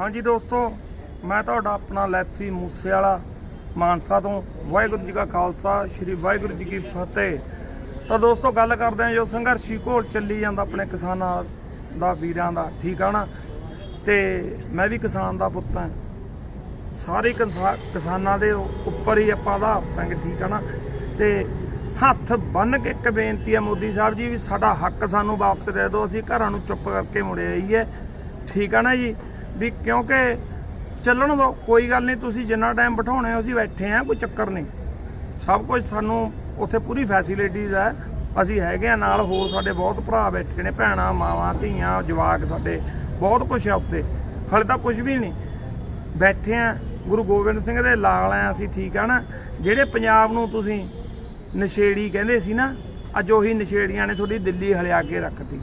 ਹਾਂਜੀ ਦੋਸਤੋ, ਮੈਂ ਤੁਹਾਡਾ ਆਪਣਾ ਲੈਪਸੀ ਮੂਸੇ ਵਾਲਾ ਮਾਨਸਾ ਤੋਂ ਵਾਹਿਗੁਰੂ ਜੀ ਕਾ ਖਾਲਸਾ, ਸ੍ਰੀ ਵਾਹਿਗੁਰੂ ਜੀ ਕੀ ਫਤਿਹ। ਤਾਂ ਦੋਸਤੋ, ਗੱਲ ਕਰਦੇ ਹਾਂ ਜੋ ਸੰਘਰਸ਼ੀ ਘੋਲ ਚੱਲੀ ਜਾਂਦਾ ਆਪਣੇ ਕਿਸਾਨਾਂ ਦਾ, ਵੀਰਾਂ ਦਾ, ਠੀਕ ਆ ਨਾ? ਤੇ ਮੈਂ ਵੀ ਕਿਸਾਨ ਦਾ ਪੁੱਤ ਹਾਂ। ਸਾਰੇ ਕਿਸਾਨਾਂ ਦੇ ਉੱਪਰ ਹੀ ਆਪਾਂ ਦਾ ਪਾਂਗੇ ਠੀਕ ਆ ਨਾ? ਤੇ ਹੱਥ ਬੰਨ ਕੇ ਇੱਕ ਬੇਨਤੀ ਹੈ ਮੋਦੀ ਸਾਹਿਬ ਜੀ ਵੀ ਸਾਡਾ ਹੱਕ ਸਾਨੂੰ ਵਾਪਸ ਦੇ ਦਿਓ, ਅਸੀਂ ਘਰਾਂ ਨੂੰ ਚੁੱਪ ਕਰਕੇ ਮੁੜੇ ਆਈਏ। ਠੀਕ ਆ ਨਾ ਜੀ? ਵੀ ਕਿਉਂਕਿ ਚੱਲਣ ਦੋ, ਕੋਈ ਗੱਲ ਨਹੀਂ, ਤੁਸੀਂ ਜਿੰਨਾ ਟਾਈਮ ਬਿਠਾਉਣੇ ਹੋ, ਅਸੀਂ ਬੈਠੇ ਆ ਕੋਈ ਚੱਕਰ ਨਹੀਂ। ਸਭ ਕੁਝ ਸਾਨੂੰ ਉੱਥੇ ਪੂਰੀ ਫੈਸਿਲਿਟੀਜ਼ ਹੈ। ਅਸੀਂ ਹੈਗੇ ਆ ਨਾਲ, ਹੋਰ ਸਾਡੇ ਬਹੁਤ ਭਰਾ ਬੈਠੇ ਨੇ, ਭੈਣਾਂ, ਮਾਵਾਂ, ਧੀਆਂ, ਜਵਾਕ ਸਾਡੇ, ਬਹੁਤ ਕੁਝ ਆ ਉੱਥੇ। ਹਲੇ ਤਾਂ ਕੁਝ ਵੀ ਨਹੀਂ। ਬੈਠੇ ਆ ਗੁਰੂ ਗੋਬਿੰਦ ਸਿੰਘ ਦੇ ਲਾਲ ਆ ਅਸੀਂ, ਠੀਕ ਆ ਨਾ? ਜਿਹੜੇ ਪੰਜਾਬ ਨੂੰ ਤੁਸੀਂ ਨਸ਼ੇੜੀ ਕਹਿੰਦੇ ਸੀ ਨਾ, ਅੱਜ ਉਹੀ ਨਸ਼ੇੜੀਆਂ ਨੇ ਤੁਹਾਡੀ ਦਿੱਲੀ ਹਲਿਆ ਕੇ ਰੱਖਤੀ।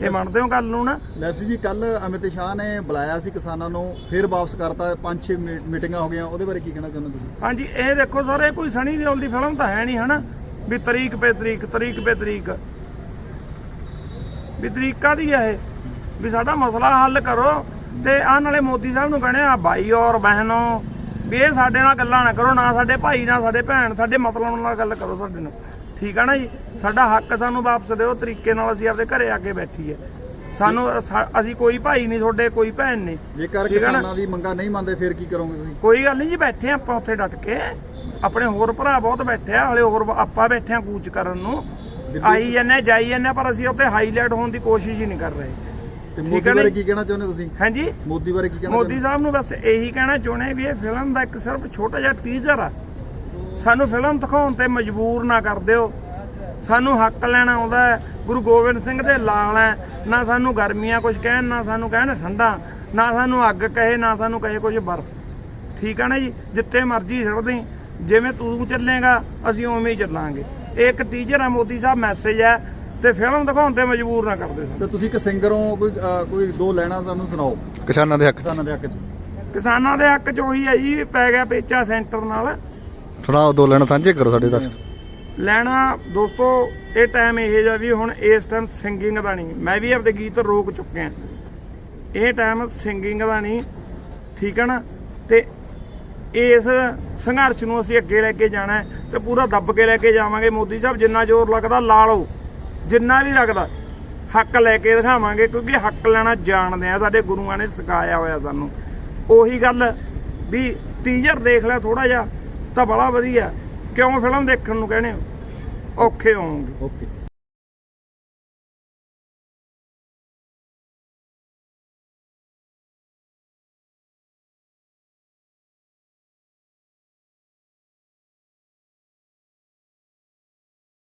ਇਹ ਮੰਨਦੇ ਹੋ ਗੱਲ ਨੂੰ ਨਾ? ਲੈਫਸੀ ਜੀ ਕੱਲ ਅਮਿਤ ਸ਼ਾਹ ਨੇ ਬੁਲਾਇਆ ਸੀ ਕਿਸਾਨਾਂ ਨੂੰ ਫਿਰ ਵਾਪਸ ਕਰਤਾ ਪੰਜ ਛੇ ਮੀ- ਮੀਟਿੰਗਾਂ ਹੋ ਗਈਆਂ ਉਹਦੇ ਬਾਰੇ ਕੀ ਕਹਿਣਾ ਚਾਹੁੰਦੇ ਤੁਸੀਂ? ਹਾਂਜੀ ਇਹ ਦੇਖੋ ਸਰ ਇਹ ਕੋਈ ਸਣੀ ਦਿਓਲ ਦੀ ਫਿਲਮ ਤਾਂ ਹੈ ਨਹੀਂ ਹਨਾ? ਵੀ ਤਰੀਕ ਪੇ ਤਰੀਕ ਤਰੀਕ ਪੇ ਤਰੀਕ। ਵੀ ਤਰੀਕਾ ਦੀ ਹੈ ਇਹ। ਵੀ ਸਾਡਾ ਮਸਲਾ ਹੱਲ ਕਰੋ ਤੇ ਆ ਨਾਲੇ ਮੋਦੀ ਸਾਹਿਬ ਨੂੰ ਕਹਣੇ ਆ ਭਾਈ ਔਰ ਬਹਿਨੋ ਵੀ ਇਹ ਸਾਡੇ ਨਾਲ ਗੱਲਾਂ ਨਾ ਕਰੋ ਨਾ ਸਾਡੇ ਭਾਈ ਨਾਲ ਸਾਡੇ ਭੈਣ ਸਾਡੇ ਮਤਲਬ ਨਾਲ ਗੱਲ ਕਰੋ ਸਾਡੇ ਨਾਲ। ਠੀਕ ਆ ਨਾ ਜੀ? ਸਾਡਾ ਹੱਕ ਸਾਨੂੰ ਵਾਪਸ ਦਿਓ ਤਰੀਕੇ ਨਾਲ ਅਸੀਂ ਆਪਦੇ ਘਰੇ ਆ ਕੇ ਬੈਠੀਏ ਸਾਨੂੰ ਸਾ- ਅਸੀਂ ਕੋਈ ਭਾਈ ਨਹੀਂ ਤੁਹਾਡੇ ਕੋਈ ਭੈਣ ਨਹੀਂ। ਜੇਕਰ ਠੀਕ ਨਾ? ਕਿਸਾਨਾਂ ਦੀ ਮੰਗਾਂ ਨਹੀਂ ਮੰਨਦੇ ਫਿਰ ਕੀ ਕਰੋਗੇ ਤੁਸੀਂ? ਕੋਈ ਗੱਲ ਨਹੀਂ ਜੀ ਬੈਠੇ ਆਪਾਂ ਉੱਥੇ ਡਟ ਕੇ। ਆਪਣੇ ਹੋਰ ਭਰਾ ਬਹੁਤ ਬੈਠੇ ਆ ਹਲੇ ਹੋਰ ਆਪਾਂ ਬੈਠੇ ਆ ਕੂਚ ਕਰਨ ਨੂੰ। ਆਈ ਜੰਨੇ ਜਾਈ ਜੰਨੇ ਪਰ ਅਸੀਂ ਉੱਥੇ ਹਾਈਲਾਈਟ ਹੋਣ ਦੀ ਕੋਸ਼ਿਸ਼ ਹੀ ਨਹੀਂ ਕਰ ਰਹੇ। ਤੇ ਠੀਕ ਮੋਦੀ ਬਾਰੇ? ਕੀ ਕਹਿਣਾ ਚਾਹੁੰਦੇ ਤੁਸੀਂ? ਹਾਂਜੀ? ਮੋਦੀ ਬਾਰੇ ਕੀ ਕਹਿਣਾ ਮੋਦੀ ਸਾਹਿਬ ਨੂੰ ਬਸ ਇਹੀ ਕਹਿਣਾ ਚਾਹੁੰਦੇ ਵੀ ਇਹ ਫਿਲਮ ਦਾ ਇੱਕ ਸਿਰਫ ਛੋਟਾ ਜਿਹਾ ਟੀਜ਼ਰ ਆ। ਸਾਨੂੰ ਫਿਲਮ ਦਿਖਾਉਣ ਤੇ ਮਜਬੂਰ ਨਾ ਕਰ ਦਿਓ। ਸਾਨੂੰ ਹੱਕ ਲੈਣਾ ਆਉਂਦਾ ਹੈ। ਗੁਰੂ ਗੋਬਿੰਦ ਸਿੰਘ ਦੇ ਲਾਲ ਹੈ। ਨਾ ਸਾਨੂੰ ਗਰਮੀਆਂ ਕੁਝ ਕਹਿਣ ਨਾ ਸਾਨੂੰ ਕਹਿਣ ਠੰਡਾ। ਨਾ ਸਾਨੂੰ ਅੱਗ ਕਹੇ ਨਾ ਸਾਨੂੰ ਕਹੇ ਕੁਝ ਬਰਫ਼। ਠੀਕ ਆ ਨਾ ਜੀ? ਜਿੱਥੇ ਮਰਜ਼ੀ ਛੱਡਦੇ ਜਿਵੇਂ ਤੂੰ ਚੱਲੇਗਾ ਅਸੀਂ ਉਵੇਂ ਹੀ ਚੱਲਾਂਗੇ। ਇਹ ਇੱਕ ਟੀਚਰ ਆ ਮੋਦੀ ਸਾਹਿਬ ਮੈਸੇਜ ਹੈ। ਤੇ ਫਿਲਮ ਦਿਖਾਉਣ ਤੇ ਮਜਬੂਰ ਨਾ ਕਰਦੇ ਸਾਨੂੰ। ਤੇ ਤੁਸੀਂ ਇੱਕ ਸਿੰਗਰ ਹੋ ਕੋਈ ਕੋਈ ਦੋ ਲੈਣਾ ਸਾਨੂੰ ਸੁਣਾਓ। ਕਿਸਾਨਾਂ ਦੇ ਹੱਕ ਕਿਸਾਨਾਂ ਦੇ ਹੱਕ 'ਚ। ਕਿਸਾਨਾਂ ਦੇ ਹੱਕ 'ਚ ਉਹੀ ਹੈ ਜੀ ਪੈ ਗਿਆ ਪੇਚਾ ਸੈਂਟਰ ਨਾਲ। ਸੁਣਾਓ ਦੋ ਲੈਣਾ ਸਾਂਝੇ ਕਰੋ ਸਾਡੇ ਦਰਸ਼ਕ। ਲੈਣਾ ਦੋਸਤੋ, ਇਹ ਟਾਈਮ ਇਹ ਜਿਹਾ ਵੀ ਹੁਣ ਇਸ ਟਾਈਮ ਸਿੰਗਿੰਗ ਦਾ ਨਹੀਂ। ਮੈਂ ਵੀ ਆਪਦੇ ਗੀਤ ਰੋਕ ਚੁੱਕਿਆ। ਇਹ ਟਾਈਮ ਸਿੰਗਿੰਗ ਦਾ ਨਹੀਂ, ਠੀਕ ਹੈ ਨਾ? ਤੇ ਇਸ ਸੰਘਰਸ਼ ਨੂੰ ਅਸੀਂ ਅੱਗੇ ਲੈ ਕੇ ਜਾਣਾ ਹੈ ਤੇ ਪੂਰਾ ਦੱਬ ਕੇ ਲੈ ਕੇ ਜਾਵਾਂਗੇ। ਮੋਦੀ ਸਾਹਿਬ ਜਿੰਨਾ ਜ਼ੋਰ ਲੱਗਦਾ, ਲਾ ਲਓ। ਜਿੰਨਾ ਵੀ ਲੱਗਦਾ, ਹੱਕ ਲੈ ਕੇ ਦਿਖਾਵਾਂਗੇ, ਕਿਉਂਕਿ ਹੱਕ ਲੈਣਾ ਜਾਣਦੇ ਆ। ਸਾਡੇ ਗੁਰੂਆਂ ਨੇ ਸਿਖਾਇਆ ਹੋਇਆ ਸਾਨੂੰ। ਉਹੀ ਗੱਲ ਵੀ ਟੀਜ਼ਰ ਦੇਖ ਲੈ ਥੋੜਾ ਜਿਹਾ। ਤਾਂ ਬੜਾ ਵਧੀਆ। ਕਿਉਂ ਫਿਲਮ ਦੇਖਣ ਨੂੰ ਕਹਿੰਦੇ ਹੋ? ਔਖੇ ਹੋਵੋਗੇ। ਓਕੇ।